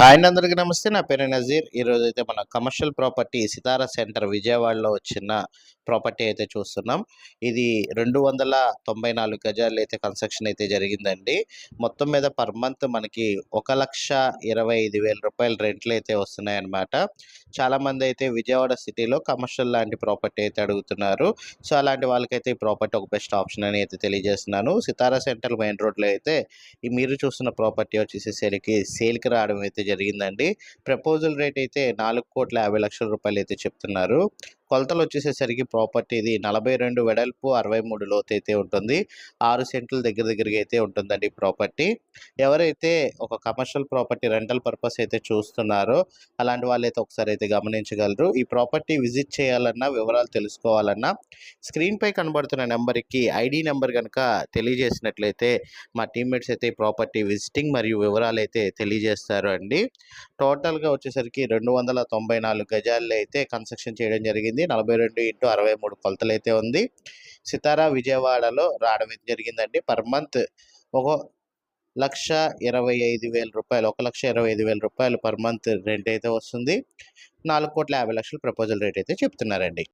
Hi అండి అందరికీ నమస్తే. నా పేరు నజీర్. ఈరోజు అయితే మన కమర్షియల్ ప్రాపర్టీ సితారా సెంటర్ విజయవాడలో వచ్చిన ప్రాపర్టీ అయితే చూస్తున్నాం. ఇది రెండు వందల తొంభై నాలుగు గజాలు అయితే కన్స్ట్రక్షన్ అయితే జరిగిందండి. మొత్తం మీద పర్ మంత్ మనకి ఒక లక్ష ఇరవై ఐదు వేల రూపాయల రెంట్లు అయితే వస్తున్నాయన్నమాట. చాలామంది అయితే విజయవాడ సిటీలో కమర్షియల్ లాంటి ప్రాపర్టీ అయితే అడుగుతున్నారు. సో అలాంటి వాళ్ళకైతే ఈ ప్రాపర్టీ ఒక బెస్ట్ ఆప్షన్ అని అయితే తెలియజేస్తున్నాను. సితారా సెంటర్ మెయిన్ రోడ్లో అయితే ఈ మీరు చూస్తున్న ప్రాపర్టీ వచ్చేసేసరికి సేల్కి రావడం అయితే జరిగిందండి. ప్రపోజల్ రేట్ అయితే నాలుగు కోట్ల యాభై లక్షల రూపాయలు అయితే చెప్తున్నారు. కొలతలు వచ్చేసేసరికి ప్రాపర్టీ ఇది నలభై రెండు వెడల్పు అరవై మూడు లోతు అయితే ఉంటుంది. ఆరు సెంట్లు దగ్గర దగ్గరగా అయితే ఉంటుందండి ప్రాపర్టీ. ఎవరైతే ఒక కమర్షియల్ ప్రాపర్టీ రెంటల్ పర్పస్ అయితే చూస్తున్నారో అలాంటి వాళ్ళైతే ఒకసారి అయితే గమనించగలరు. ఈ ప్రాపర్టీ విజిట్ చేయాలన్నా వివరాలు తెలుసుకోవాలన్నా స్క్రీన్పై కనబడుతున్న నెంబర్కి ఐడి నెంబర్ కనుక తెలియజేసినట్లయితే మా టీమ్మేట్స్ అయితే ఈ ప్రాపర్టీ విజిటింగ్ మరియు వివరాలు అయితే తెలియజేస్తారు అండి టోటల్గా వచ్చేసరికి రెండు వందల తొంభై నాలుగు గజాల్లో అయితే కన్స్ట్రక్షన్ చేయడం జరిగింది. నలభై రెండు ఇంటూ అరవై మూడు కొలతలు అయితే ఉంది. సితారా విజయవాడలో రావడం అయితే జరిగిందండి. పర్ మంత్ ఒక లక్ష ఇరవై ఐదు వేల రూపాయలు ఒక లక్ష ఇరవై ఐదు వేల రూపాయలు పర్ మంత్ రెంట్ అయితే వస్తుంది. నాలుగు కోట్ల యాభై లక్షల ప్రపోజల్ రేట్ అయితే చెప్తున్నారండి.